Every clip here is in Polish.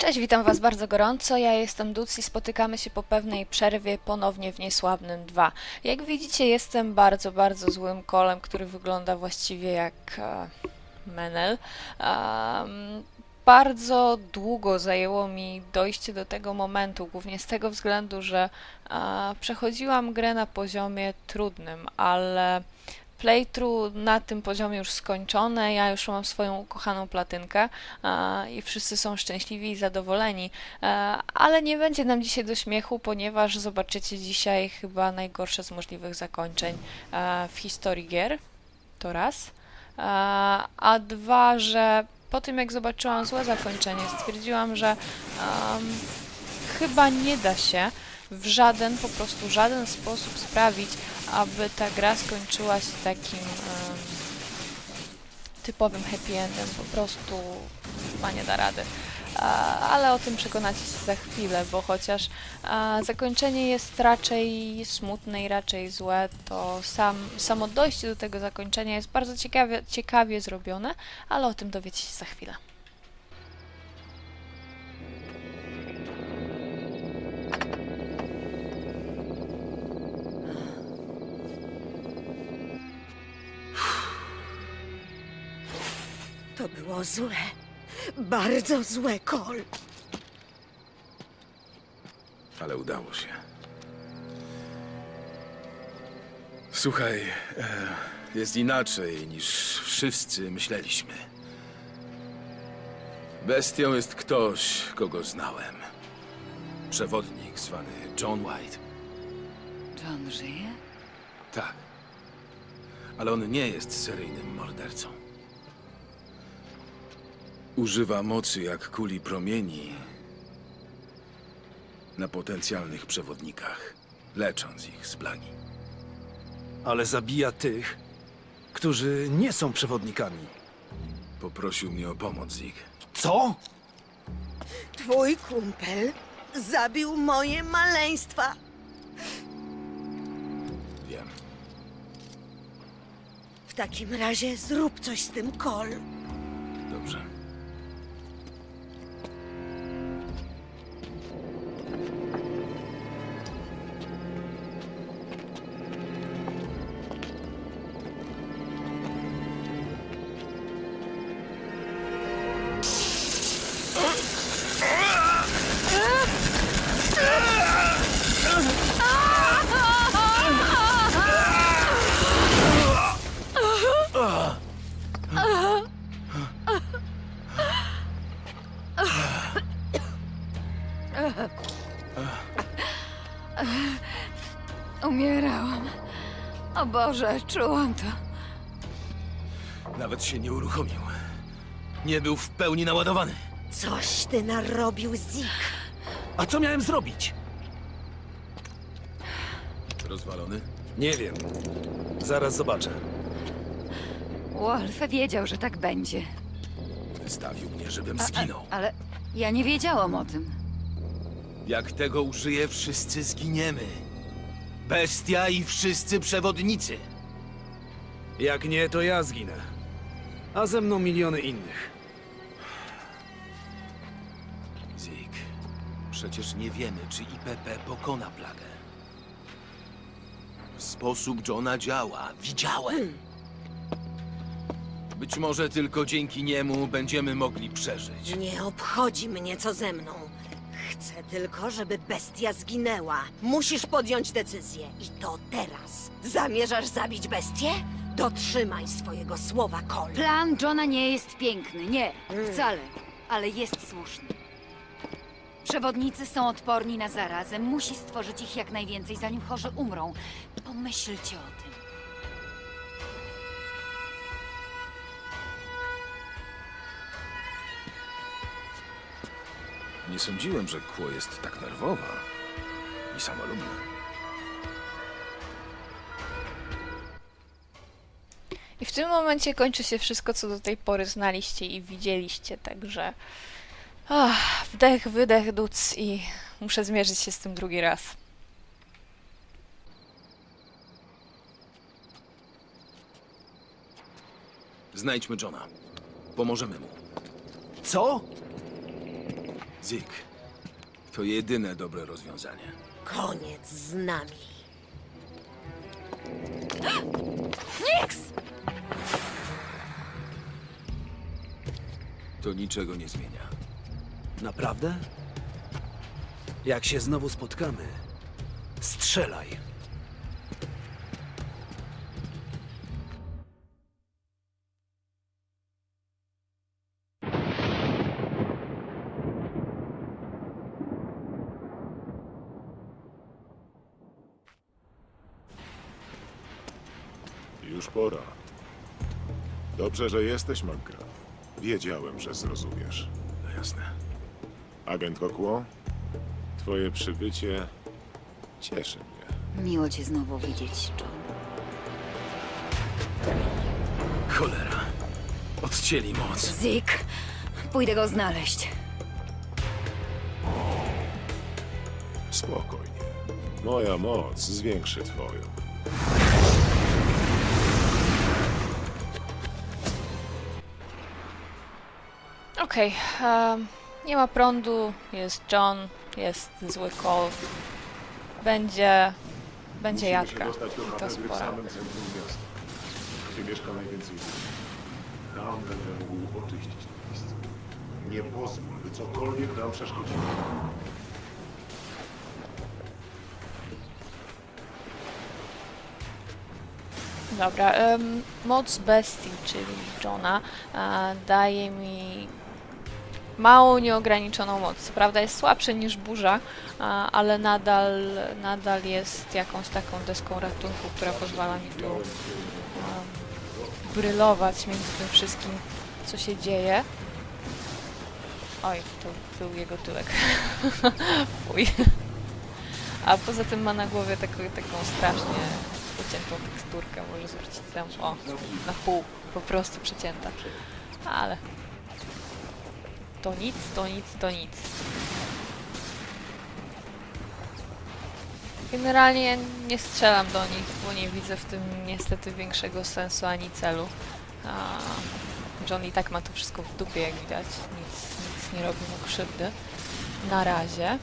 Cześć, witam Was bardzo gorąco. Ja jestem Duc spotykamy się po pewnej przerwie ponownie w Niesławnym 2. Jak widzicie, jestem bardzo, bardzo złym kolem, który wygląda właściwie jak e, Menel. Em, bardzo długo zajęło mi dojście do tego momentu, głównie z tego względu, że e, przechodziłam grę na poziomie trudnym, ale playthrough na tym poziomie już skończone, ja już mam swoją ukochaną platynkę i wszyscy są szczęśliwi i zadowoleni, e, ale nie będzie nam dzisiaj do śmiechu, ponieważ zobaczycie dzisiaj chyba najgorsze z możliwych zakończeń e, w historii gier, to raz, e, a dwa, że po tym jak zobaczyłam złe zakończenie, stwierdziłam, że em, chyba nie da się w żaden, po prostu żaden sposób sprawić, aby ta gra skończyła się takim em, typowym happy endem. Po prostu chyba nie da rady. A, ale o tym przekonacie się za chwilę, bo chociaż a, zakończenie jest raczej smutne i raczej złe, to sam, samo dojście do tego zakończenia jest bardzo ciekawie, ciekawie zrobione, ale o tym dowiecie się za chwilę. To było złe. Bardzo złe, Kol. ale udało się. Słuchaj, e, jest inaczej niż wszyscy myśleliśmy. Bestią jest ktoś, kogo znałem. Przewodnik zwany John White. John żyje? Tak. Ale on nie jest seryjnym mordercą. Używa mocy jak kuli promieni na potencjalnych przewodnikach, lecząc ich z plagi. ale zabija tych, którzy nie są przewodnikami. Poprosił mnie o pomoc, Zig. Co? Twój kumpel zabił moje maleństwa. Wiem. W takim razie zrób coś z tym, Kol. Dobrze. Boże, czułam to. Nawet się nie uruchomił. Nie był w pełni naładowany. Coś ty narobił, Zik. A co miałem zrobić? Rozwalony? Nie wiem. Zaraz zobaczę. Wolf wiedział, że tak będzie. Wystawił mnie, żebym A- zginął. A, ale ja nie wiedziałam o tym. Jak tego użyję, wszyscy zginiemy. Bestia i wszyscy przewodnicy. Jak nie, to ja zginę. A ze mną miliony innych. Zik, przecież nie wiemy, czy IPP pokona plagę. Sposób Johna działa. Widziałem. Być może tylko dzięki niemu będziemy mogli przeżyć. Nie obchodzi mnie, co ze mną. Chcę tylko, żeby bestia zginęła. Musisz podjąć decyzję. I to teraz. Zamierzasz zabić bestię? Dotrzymaj swojego słowa, Kol. Plan Johna nie jest piękny, nie, wcale, ale jest słuszny. Przewodnicy są odporni na zarazę. Musi stworzyć ich jak najwięcej, zanim chorzy umrą. Pomyślcie o tym. Nie sądziłem, że Kło jest tak nerwowa i samolubna. I w tym momencie kończy się wszystko, co do tej pory znaliście i widzieliście, także ach, wdech, wydech, duc i muszę zmierzyć się z tym drugi raz. Znajdźmy Johna. Pomożemy mu. Co? Zik, to jedyne dobre rozwiązanie. Koniec z nami. Nix! To niczego nie zmienia. Naprawdę? Jak się znowu spotkamy, strzelaj. Dobrze, że jesteś, McGrath. Wiedziałem, że zrozumiesz. No jasne. Agent Kokło, twoje przybycie cieszy mnie. Miło cię znowu widzieć, John. Cholera. Odcięli moc. Zik, pójdę go znaleźć. Spokojnie. Moja moc zwiększy twoją. Okej, em, nie ma prądu, jest John, jest zły Cole. Będzie... będzie jadka. I to spora. gdzie mieszka najwięcej ludzi. Tam będę mógł oczyścić to miejsce. Nie pozwól, by cokolwiek nam przeszkodziło. Dobra, em, moc bestii, czyli Johna, e, daje mi małą, nieograniczoną moc. Co prawda jest słabszy niż burza, ale nadal, nadal jest jakąś taką deską ratunku, która pozwala mi tu em, brylować między tym wszystkim, co się dzieje. Oj, to był jego tyłek. Fuj. A poza tym ma na głowie taką, taką strasznie przeciętą teksturkę. Może zwrócić tam, o, na pół, po prostu przecięta. Ale to nic, to nic, to nic. Generalnie nie strzelam do nich, bo nie widzę w tym niestety większego sensu ani celu. A John i tak ma to wszystko w dupie, jak widać. Nic, nic nie robi mu krzywdy. Na razie.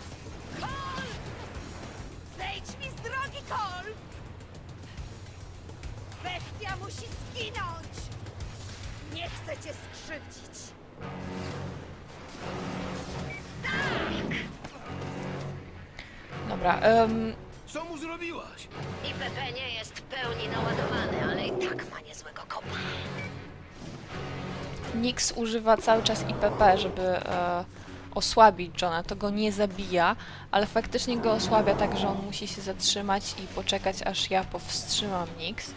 Zejdź mi z drogi! Bestia musi zginąć! Nie chcę cię skrzywdzić! Dobra, em, Co mu zrobiłaś? IPP nie jest w pełni naładowany, ale i tak ma niezłego kopa. Nix używa cały czas IPP, żeby e, osłabić Johna. To go nie zabija, ale faktycznie go osłabia tak, że on musi się zatrzymać i poczekać, aż ja powstrzymam Nix.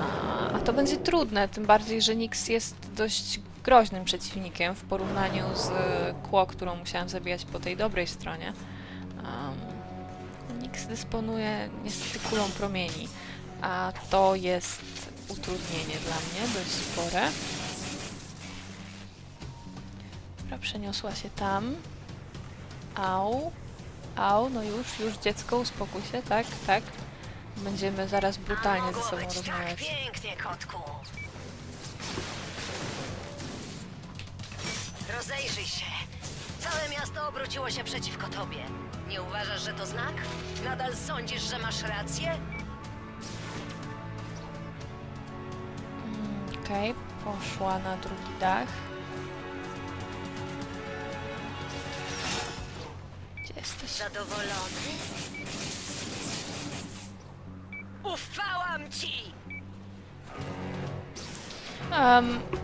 A, a to będzie trudne, tym bardziej, że Nix jest dość groźnym przeciwnikiem w porównaniu z Kło, którą musiałam zabijać po tej dobrej stronie. Um, Nix dysponuje niestety kulą promieni, a to jest utrudnienie dla mnie dość spore. Dobra, przeniosła się tam. Au. Au, no już, już dziecko, uspokój się, tak, tak. Będziemy zaraz brutalnie ze sobą rozmawiać. pięknie, kotku. Rozejrzyj się. Całe miasto obróciło się przeciwko tobie. Nie uważasz, że to znak? Nadal sądzisz, że masz rację? Mm, Okej, poszła na drugi dach. Gdzie jesteś? Zadowolony? Ufałam ci!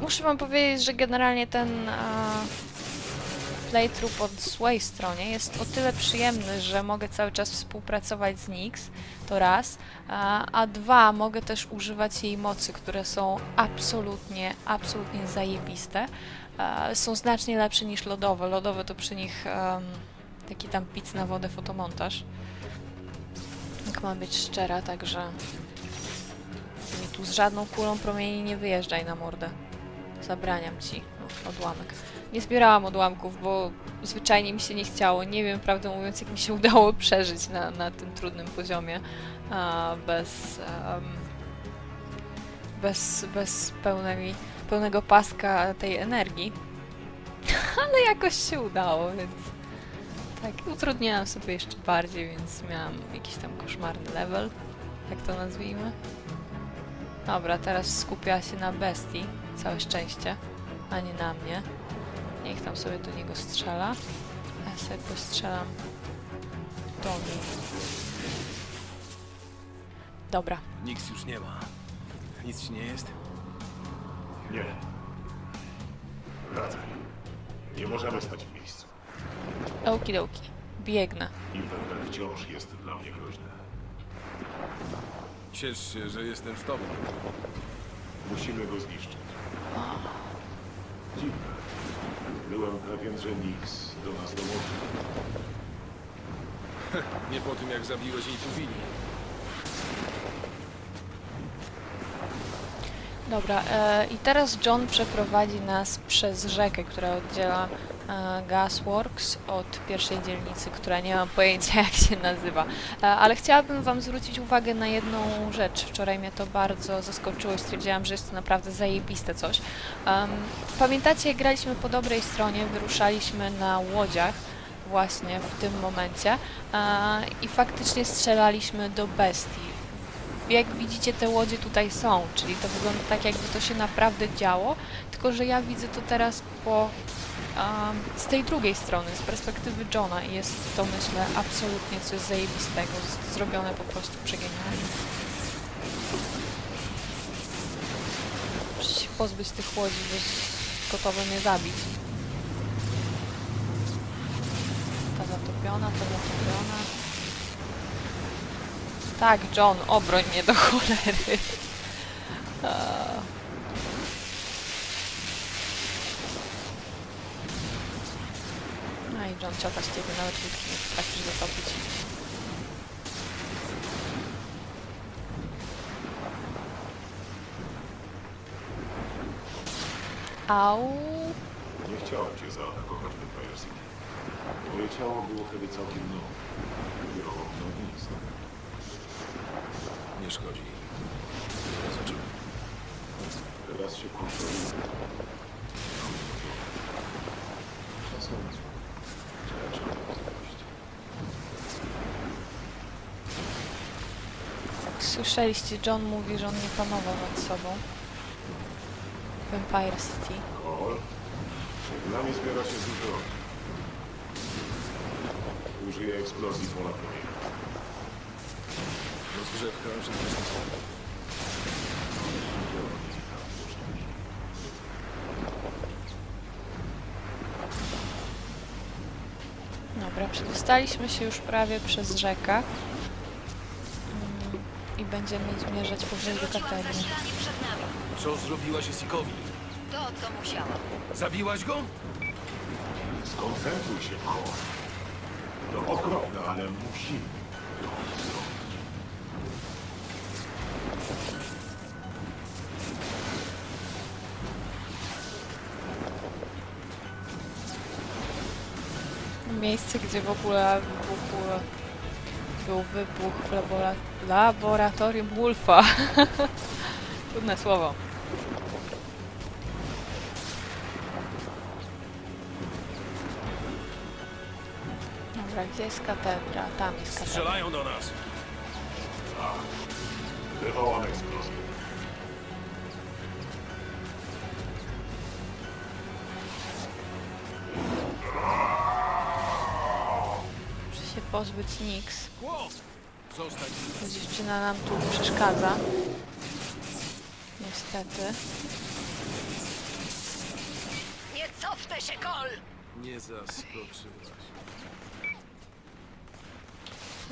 Muszę wam powiedzieć, że generalnie ten playthrough po złej stronie jest o tyle przyjemny, że mogę cały czas współpracować z Nix, to raz, a, a dwa, mogę też używać jej mocy, które są absolutnie, absolutnie zajebiste. A, są znacznie lepsze niż lodowe. Lodowe to przy nich em, taki tam pic na wodę fotomontaż. Jak mam być szczera, także mi tu z żadną kulą promieni nie wyjeżdżaj na mordę. Zabraniam ci. O, odłamek. Nie zbierałam odłamków, bo zwyczajnie mi się nie chciało. Nie wiem, prawdę mówiąc, jak mi się udało przeżyć na, na tym trudnym poziomie bez, bez, bez pełnej, pełnego paska tej energii. Ale jakoś się udało, więc Tak, utrudniałam sobie jeszcze bardziej, więc miałam jakiś tam koszmarny level, jak to nazwijmy. Dobra, teraz skupia się na bestii, całe szczęście, a nie na mnie. Niech tam sobie do niego strzela. A ja sobie postrzelam do niej. Dobra, Nikt już nie ma. Nic ci nie jest? Nie. Wracaj. Nie możemy stać w miejscu. okidoki, biegnę. Imperial wciąż jest dla mnie groźny. Ciesz się, że jestem z tobą. Musimy go zniszczyć. Dziwne. Byłem pewien, że Nix do nas dołączy. Nie po tym, jak zabiłeś jej Tuwini. Dobra, e, i teraz John przeprowadzi nas przez rzekę, która oddziela Gasworks od pierwszej dzielnicy, która nie mam pojęcia jak się nazywa. E, ale chciałabym Wam zwrócić uwagę na jedną rzecz. Wczoraj mnie to bardzo zaskoczyło i stwierdziłam, że jest to naprawdę zajebiste coś. Pamiętacie, graliśmy po dobrej stronie, wyruszaliśmy na łodziach właśnie w tym momencie e, i faktycznie strzelaliśmy do bestii jak widzicie, te łodzie tutaj są, czyli to wygląda tak, jakby to się naprawdę działo, tylko że ja widzę to teraz po um, z tej drugiej strony, z perspektywy Johna i jest to, myślę, absolutnie coś zajebistego, zrobione po prostu przegenialnie. Muszę się pozbyć tych łodzi, bo gotowe mnie zabić. Ta zatopiona, ta zatopiona. Tak, John, obroń mnie do cholery. I John, ciota z ciebie nawet nie potrafisz zatopić. Au. Nie chciałem cię zaatakować w Empire City. Moje ciało było wtedy całkiem nowe. Biuro no nic. Nie szkodzi. Ja zacząłem. Teraz się kontroluję. Słyszeliście, John mówi, że on nie panował nad sobą. W Empire City. Kol, przed nami zbiera się dużo. Użyję eksplozji pola promienia. Rozgrzewka przed. Dobra, przedostaliśmy się już prawie przez rzekę. Będziemy zmierzać powoli do katedry. Co zrobiłaś Esikowi? To, co musiałam. Zabiłaś go? Skoncentruj się, Kol. To okropne, ale musimy to zrobić. Miejsce, gdzie w ogóle wybuchł, był wybuch w labora laboratorium Wolfa. Trudne słowo. Dobra, gdzie jest katedra? Tam jest katedra. Strzelają do nas. Wywołam eksplozję. Pozbyć Nix. Ta dziewczyna nam tu przeszkadza. Niestety. Nie cofnę się, Kol! Nie zaskoczyłaś.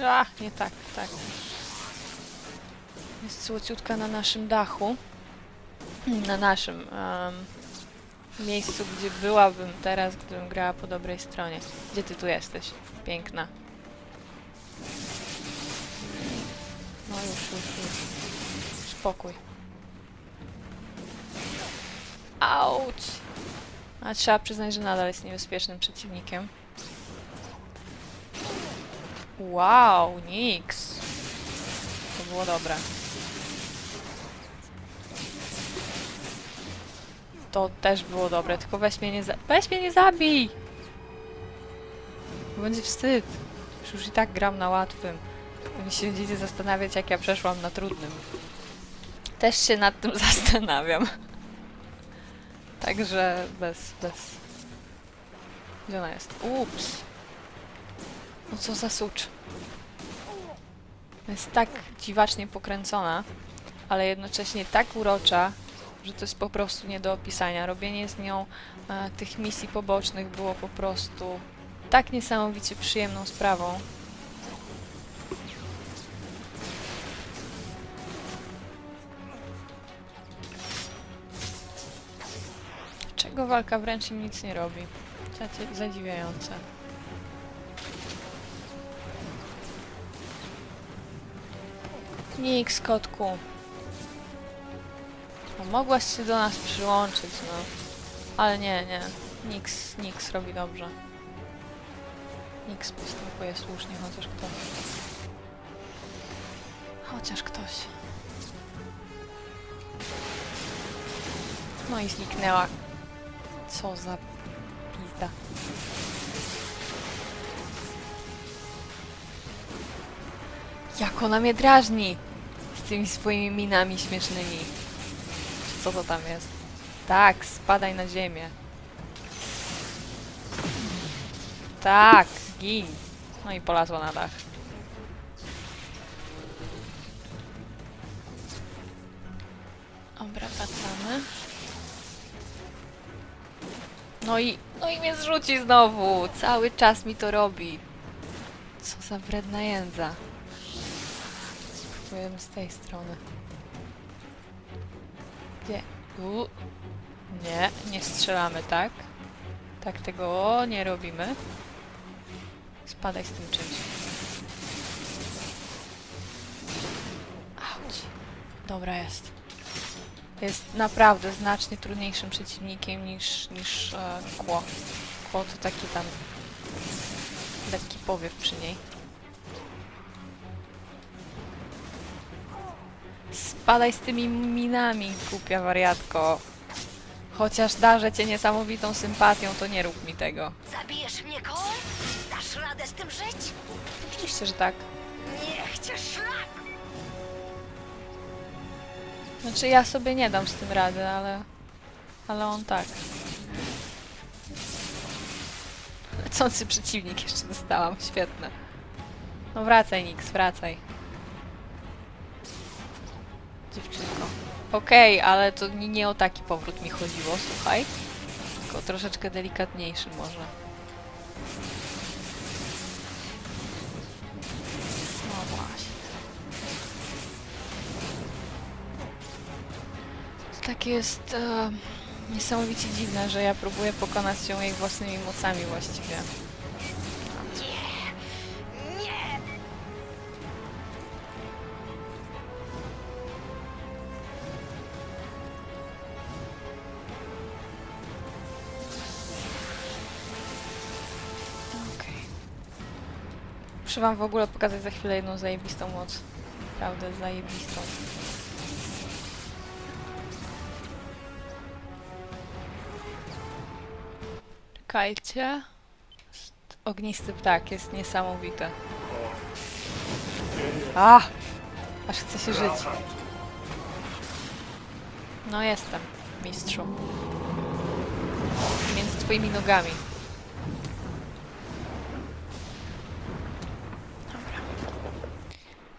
A, nie tak, tak. Jest słociutka na naszym dachu. Na naszym em, miejscu, gdzie byłabym teraz, gdybym grała po dobrej stronie. Gdzie ty tu jesteś? Piękna. Spokój. Auć! A trzeba przyznać, że nadal jest niebezpiecznym przeciwnikiem. Wow, Nix. To było dobre. To też było dobre, tylko weź mnie nie za... Weź mnie nie zabij! będzie wstyd. Już i tak gram na łatwym. Wy się będziecie zastanawiać, jak ja przeszłam na trudnym. Też się nad tym zastanawiam. Także bez, bez. Gdzie ona jest? Ups. No co za sucz. Jest tak dziwacznie pokręcona, ale jednocześnie tak urocza, że to jest po prostu nie do opisania. Robienie z nią e, tych misji pobocznych było po prostu tak niesamowicie przyjemną sprawą. Czego walka wręcz im nic nie robi? Zadziwiające. Niks, kotku. No, mogłaś się do nas przyłączyć, no. Ale nie, nie. Niks, Niks robi dobrze. Niks postępuje słusznie, chociaż ktoś. Chociaż ktoś. No i zniknęła. Co za pizda. Jak ona mnie drażni! Z tymi swoimi minami śmiesznymi. Co to tam jest? Tak, spadaj na ziemię. Tak, gin. No i polazła na dach. Dobra, wracamy. No i, no i mnie zrzuci znowu. Cały czas mi to robi. Co za wredna jędza. Spróbujemy z tej strony. Gdzie? U. Nie, nie strzelamy, tak? Tak tego nie robimy. Spadaj z tym czymś. Auć. Dobra jest. Jest naprawdę znacznie trudniejszym przeciwnikiem niż, niż e, kło. Kło to taki tam lekki powiew przy niej. Spadaj z tymi minami, głupia wariatko. Chociaż darzę cię niesamowitą sympatią, to nie rób mi tego. Zabijesz mnie, Cole? Dasz radę z tym żyć? Oczywiście, że tak. Niech cię szlak! Znaczy ja sobie nie dam z tym rady, ale... Ale on tak. Lecący przeciwnik jeszcze dostałam, świetne. No wracaj, Nix, wracaj. Dziewczynko. Okej, ale to nie, nie o taki powrót mi chodziło, słuchaj. Tylko troszeczkę delikatniejszy może. Takie jest e, niesamowicie dziwne, że ja próbuję pokonać ją jej własnymi mocami właściwie. Muszę wam w ogóle pokazać za chwilę jedną zajebistą moc. Naprawdę zajebistą. Czekajcie. Ognisty ptak jest niesamowity. A! Aż chce się żyć. No jestem, mistrzu. Między twoimi nogami.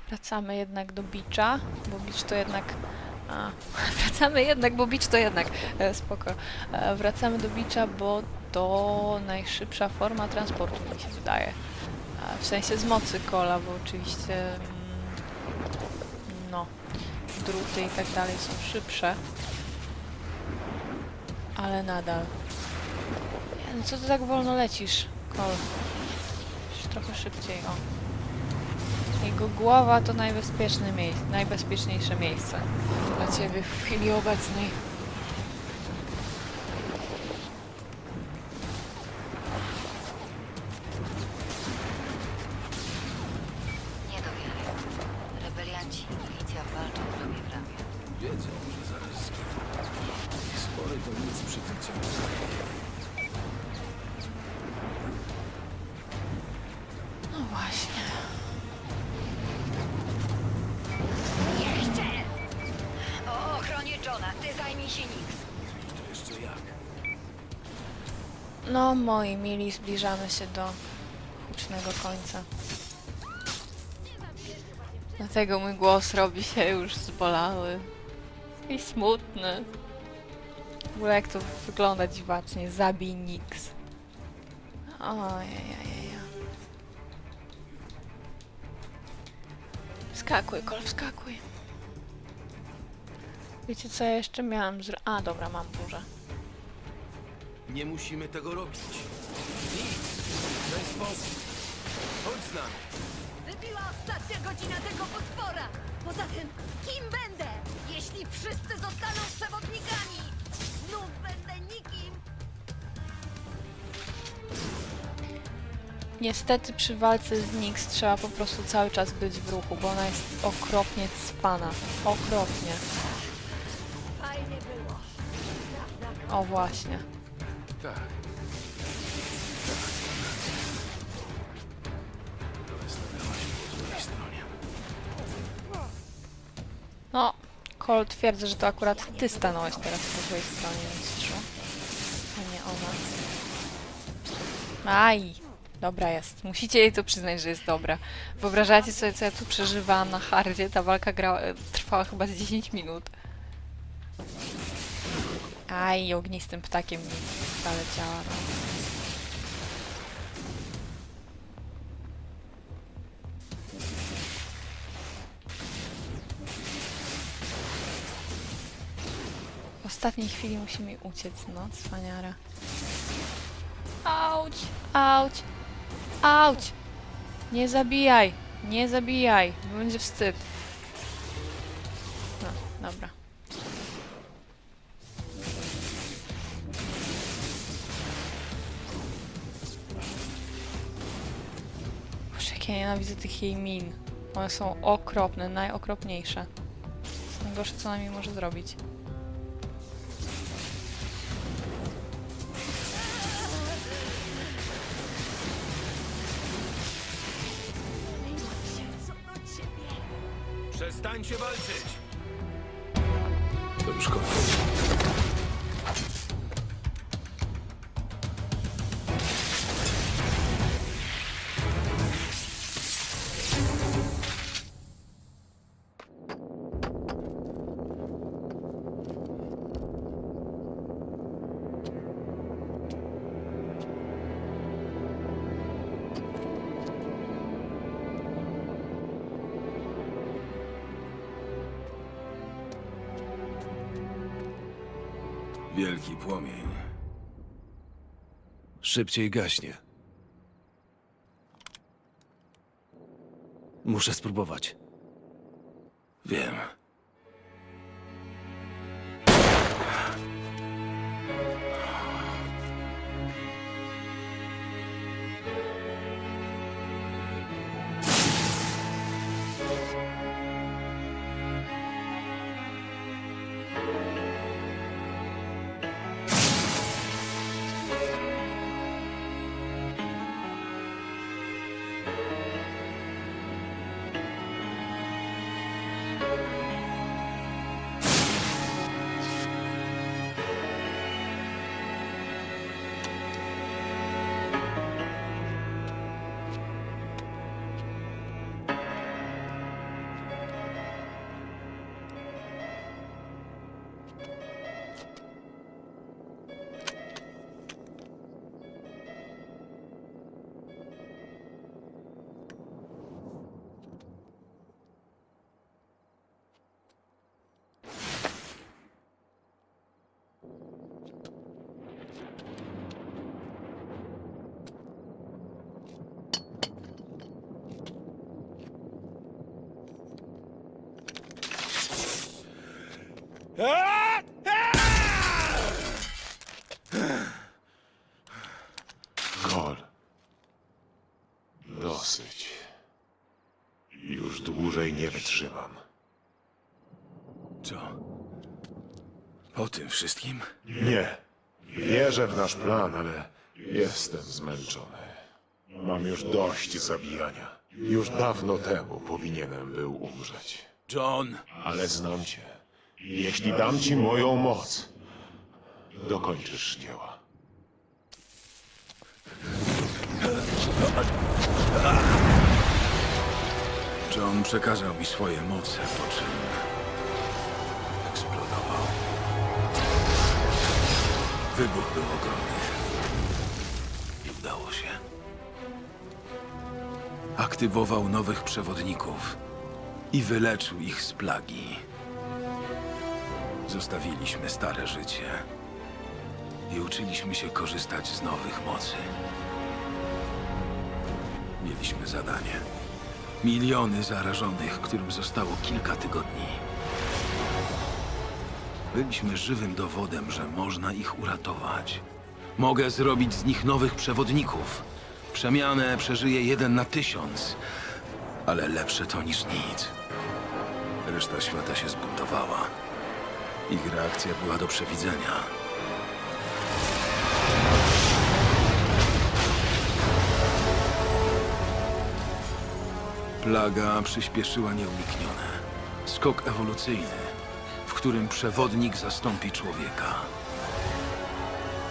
Wracamy jednak do bicza, bo bicz to jednak... A, wracamy jednak, bo bicz to jednak... E, spoko. E, wracamy do bicza, bo to najszybsza forma transportu, mi się wydaje. E, w sensie z mocy kola, bo oczywiście... Mm, no, druty i tak dalej są szybsze. Ale nadal. No co ty tak wolno lecisz, kol? Trochę szybciej, o. Jego głowa to najbezpieczne miejsce, najbezpieczniejsze miejsce dla ciebie w chwili obecnej. No, moi mili, zbliżamy się do hucznego końca. Dlatego mój głos robi się już zbolały i smutny. W ogóle jak to wygląda dziwacznie. Zabij Nix. Ojej. Wskakuj, kol, wskakuj. Wiecie co ja jeszcze miałam zro... A, dobra, mam burzę. Nie musimy tego robić. Nic. W ten sposób. Chodź z nami. Wybiła ostatnia godzina tego potwora! Poza tym, kim będę, jeśli wszyscy zostaną przewodnikami? Znów będę nikim! Niestety przy walce z Nix trzeba po prostu cały czas być w ruchu, bo ona jest okropnie cwana. Okropnie. Fajnie było. O właśnie. Tak. Stronie. No, Cole twierdzi, że to akurat ty stanąłeś teraz po złej stronie mistrzu, a nie ona. Aj! Dobra jest. Musicie jej to przyznać, że jest dobra. Wyobrażacie sobie, co ja tu przeżywałam na hardzie? Ta walka grała, trwała chyba z 10 minut. Aj, ognistym ptakiem mi zaleciała. No. W ostatniej chwili musi mi uciec, no, cwaniara. Auć, auć, auć! Nie zabijaj, nie zabijaj, będzie wstyd. No, dobra. Jak ja nienawidzę tych jej min. One są okropne, najokropniejsze. To jest najgorsze, co ona mi może zrobić. Przestańcie walczyć! To już koniec. Szybciej gaśnie. Muszę spróbować. Wiem. Nie wytrzymam. Co? Po tym wszystkim? Nie. Wierzę w nasz plan, ale jestem zmęczony. Mam już dość zabijania. Już dawno temu powinienem był umrzeć. John! Ale znam cię. Jeśli dam ci moją moc, dokończysz dzieła. John przekazał mi swoje moce, po czym eksplodował. Wybuch był ogromny. I udało się. Aktywował nowych przewodników i wyleczył ich z plagi. Zostawiliśmy stare życie i uczyliśmy się korzystać z nowych mocy. Mieliśmy zadanie. Miliony zarażonych, którym zostało kilka tygodni. Byliśmy żywym dowodem, że można ich uratować. Mogę zrobić z nich nowych przewodników. Przemianę przeżyje jeden na tysiąc, ale lepsze to niż nic. Reszta świata się zbuntowała. Ich reakcja była do przewidzenia. Plaga przyspieszyła nieuniknione. Skok ewolucyjny, w którym przewodnik zastąpi człowieka.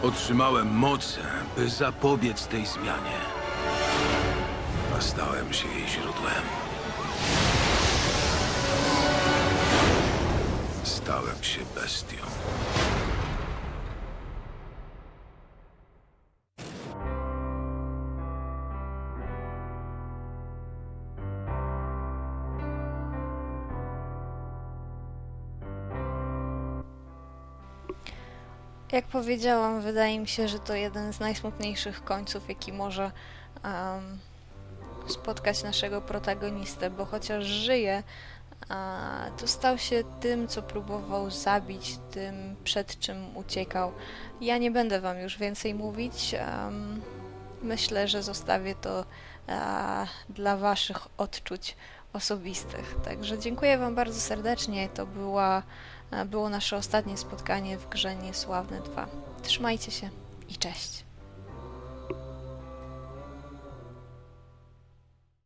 Otrzymałem moce, by zapobiec tej zmianie. A stałem się jej źródłem. Stałem się bestią. Jak powiedziałam, wydaje mi się, że to jeden z najsmutniejszych końców, jaki może em, spotkać naszego protagonistę, bo chociaż żyje, to stał się tym, co próbował zabić, tym, przed czym uciekał. Ja nie będę Wam już więcej mówić. em, myślę, że zostawię to a, dla Waszych odczuć osobistych. Także dziękuję Wam bardzo serdecznie. To była, było nasze ostatnie spotkanie w grze Niesławny 2. Trzymajcie się i cześć.